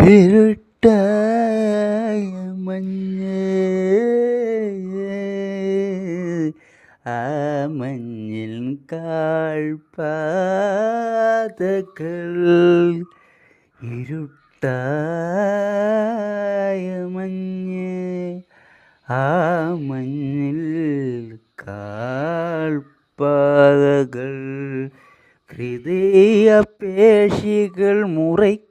ഇരുട്ടായ മഞ്ഞ് ആ മഞ്ഞിൽ കാഴ്പാതകൾ ഇരുട്ടായ മഞ്ഞ് ആ മഞ്ഞിൽ കാൽപാതകൾ ഹൃദയ പേശികൾ മുറയ്ക്കും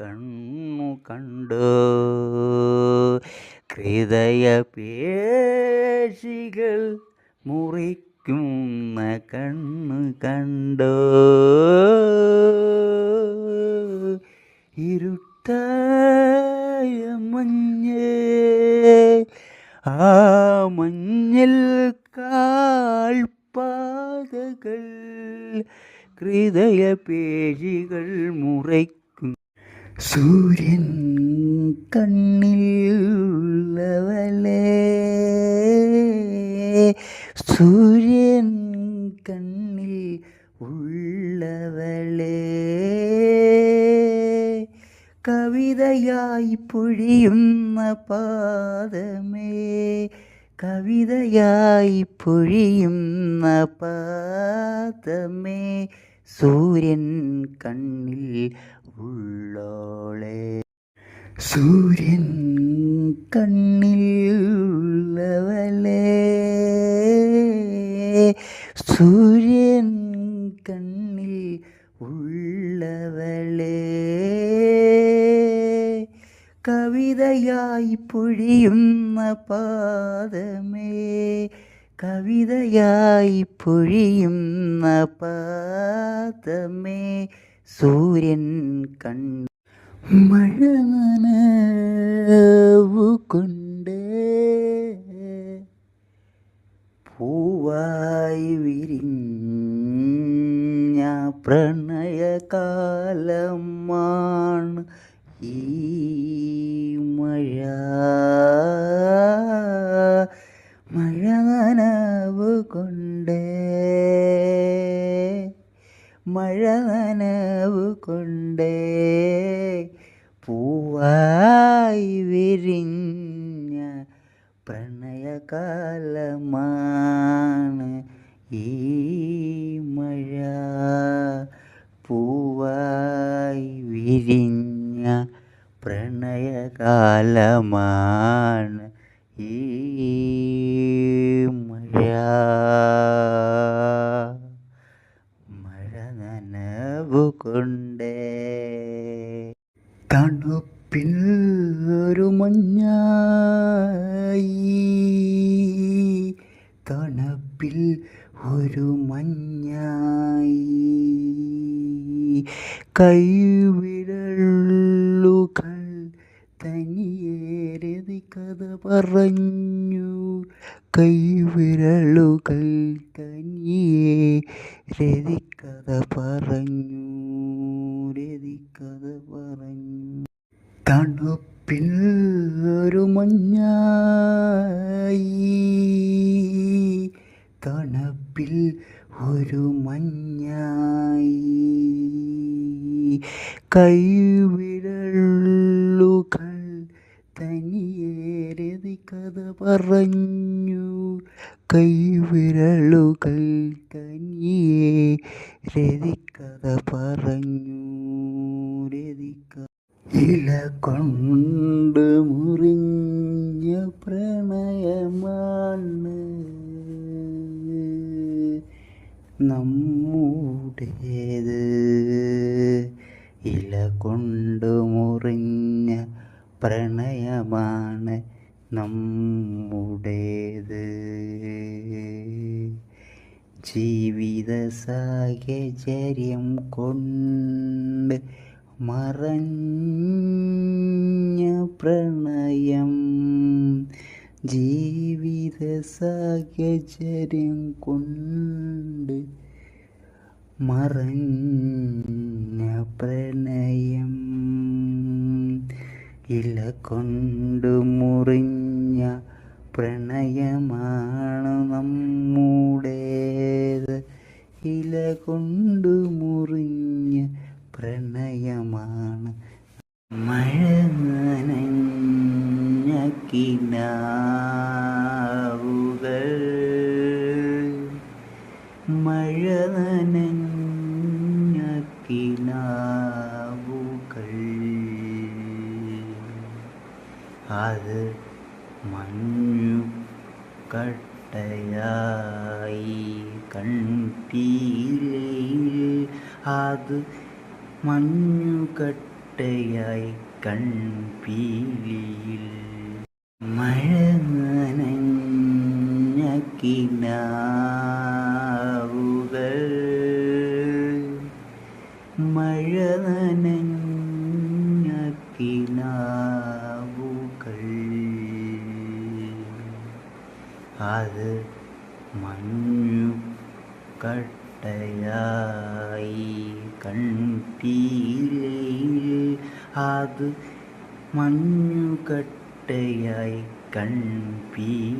കണ്ണു കണ്ടു. ഹൃദയ പേശികൾ മുറിക്കുന്ന കണ്ണു കണ്ടോ. ഇരുട്ടായ മഞ്ഞ് ആ മഞ്ഞിൽ കാൽപാതകൾ ഹൃദയ പേശികൾ മുറയ്ക്കും സൂര്യൻ കണ്ണിൽ ഉള്ളവളേ സൂര്യൻ കണ്ണിൽ ഉള്ളവളേ കവിതയായി പൊഴിയുന്ന പാദമേ കവിതയായി പൊഴിയുന്ന പാദമേ സൂര്യൻ കണ്ണിൽ ഉള്ളോളെ സൂര്യൻ കണ്ണിൽ ഉള്ളവളേ സൂര്യൻ കണ്ണിൽ ഉള്ളവളേ കവിതയായി പൊഴിയുന്ന പാദമേ കവിതയായി പൊഴിയുന്ന പാതമേ സൂര്യൻ കണ്ണു മഴ നനവുകൊണ്ട് പൂവായി വിരിഞ്ഞ പ്രണയകാലമാണ് ഈ പൂവായി വിരിഞ്ഞ പ്രണയകാലമാണ് ഈ മഴ. പൂവായി വിരിഞ്ഞ പ്രണയകാലമാണ് ഈ മഴ. ഒരു മഞ്ഞായി കൈവിരലുകൾ തനിയേരതി കഥ പറഞ്ഞു. കൈവിരലുകൾ രതി കഥ പറഞ്ഞു. രതി കഥ പറഞ്ഞു. തണുപ്പിൽ ഒരു മഞ്ഞായി ഒരു മഞ്ഞായി. കൈവിരളുകൾ തനിയേരതി കഥ പറഞ്ഞു. കൈവിരലുകൾ രതി രതിക്കഥ പറഞ്ഞു. രതിക്ക ഇല കൊണ്ട് ഇല കൊണ്ടു മുറിഞ്ഞ പ്രണയമാണ് നമ്മുടേത്. ജീവിത സാഹചര്യം കൊണ്ട് മറഞ്ഞ പ്രണയം ജീവിത സാഹചര്യം കൊണ്ട് മറഞ്ഞ പ്രണയം ഇല കൊണ്ടു മുറിഞ്ഞ പ്രണയമാണ് നമ്മുടേത്. ഇല കൊണ്ടു മുറിഞ്ഞ പ്രണയമാണ് മഴ നനഞ്ഞ കിനാ അത് മഞ്ഞു കട്ടയായി കൺപീലയിൽ അത് മഞ്ഞു കട്ടയായി കൺപീലിയിൽ മഴ നനഞ്ഞ കിനാവുകൾ കിനാവുകൾ അത് മഞ്ഞു കട്ടയായി കൺപീലയിൽ അത് മഞ്ഞു കട്ടയായി കൺപീലിയിൽ.